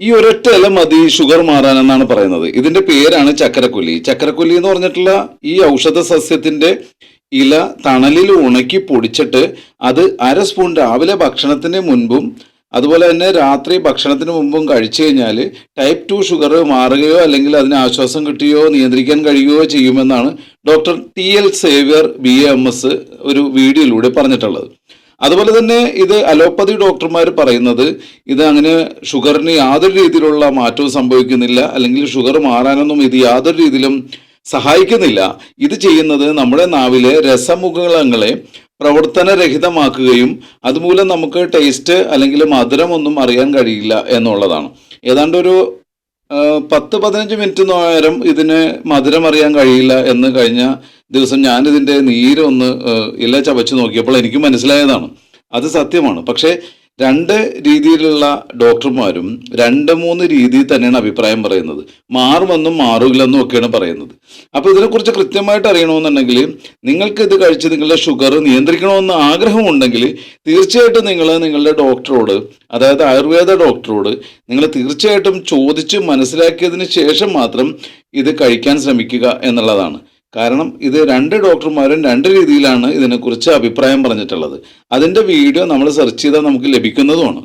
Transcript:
ഈ ഒരൊറ്റ ഇല മതി ഷുഗർ മാറാനെന്നാണ് പറയുന്നത്. ഇതിന്റെ പേരാണ് ചക്കരക്കൊല്ലി ചക്കരക്കൊല്ലി എന്ന് പറഞ്ഞിട്ടുള്ള ഈ ഔഷധ സസ്യത്തിന്റെ ഇല തണലിൽ ഉണക്കി പൊടിച്ചിട്ട് അത് അര സ്പൂൺ രാവിലെ ഭക്ഷണത്തിന് മുൻപും അതുപോലെ തന്നെ രാത്രി ഭക്ഷണത്തിന് മുമ്പും കഴിച്ചു കഴിഞ്ഞാൽ ടൈപ്പ് ടു ഷുഗർ മാറുകയോ അല്ലെങ്കിൽ അതിന് ആശ്വാസം കിട്ടുകയോ നിയന്ത്രിക്കാൻ കഴിയുകയോ ചെയ്യുമെന്നാണ് doctor T L Xavier B M S ഒരു വീഡിയോയിലൂടെ പറഞ്ഞിട്ടുള്ളത്. അതുപോലെ തന്നെ ഇത് അലോപ്പതി ഡോക്ടർമാർ പറയുന്നത് ഇത് അങ്ങനെ ഷുഗറിന് യാതൊരു രീതിയിലുള്ള മാറ്റവും സംഭവിക്കുന്നില്ല അല്ലെങ്കിൽ ഷുഗർ മാറാനൊന്നും ഇത് യാതൊരു രീതിയിലും സഹായിക്കുന്നില്ല. ഇത് ചെയ്യുന്നത് നമ്മുടെ നാവിലെ രസമുഖങ്ങളെ പ്രവർത്തനരഹിതമാക്കുകയും അതുമൂലം നമുക്ക് ടേസ്റ്റ് അല്ലെങ്കിൽ മധുരമൊന്നും അറിയാൻ കഴിയില്ല എന്നുള്ളതാണ്. ഏതാണ്ട് ഒരു പത്ത് പതിനഞ്ച് മിനിറ്റ് നേരം ഇതിന് മധുരം അറിയാൻ കഴിയില്ല എന്ന് കഴിഞ്ഞ ദിവസം ഞാനിതിന്റെ നീരൊന്ന് ഇല ചവച്ച് നോക്കിയപ്പോൾ എനിക്ക് മനസ്സിലായതാണ്. അത് സത്യമാണ്. പക്ഷേ രണ്ട് രീതിയിലുള്ള ഡോക്ടർമാരും രണ്ട് മൂന്ന് രീതിയിൽ തന്നെയാണ് അഭിപ്രായം പറയുന്നത്. മാറുമെന്നും മാറില്ലെന്നും ഒക്കെയാണ് പറയുന്നത്. അപ്പോൾ ഇതിനെക്കുറിച്ച് കൃത്യമായിട്ട് അറിയണമെന്നുണ്ടെങ്കിൽ നിങ്ങൾക്ക് ഇത് കഴിച്ച് നിങ്ങളുടെ ഷുഗർ നിയന്ത്രിക്കണമെന്ന് ആഗ്രഹമുണ്ടെങ്കിൽ തീർച്ചയായിട്ടും നിങ്ങൾ നിങ്ങളുടെ ഡോക്ടറോട് അതായത് ആയുർവേദ ഡോക്ടറോട് നിങ്ങൾ തീർച്ചയായിട്ടും ചോദിച്ച് മനസ്സിലാക്കിയതിന് ശേഷം മാത്രം ഇത് കഴിക്കാൻ ശ്രമിക്കുക എന്നുള്ളതാണ്. കാരണം ഇത് രണ്ട് ഡോക്ടർമാരും രണ്ട് രീതിയിലാണ് ഇതിനെക്കുറിച്ച് അഭിപ്രായം പറഞ്ഞിട്ടുള്ളത്. അതിന്റെ വീഡിയോ നമ്മൾ സെർച്ച് ചെയ്താൽ നമുക്ക് ലഭിക്കുന്നതുമാണ്.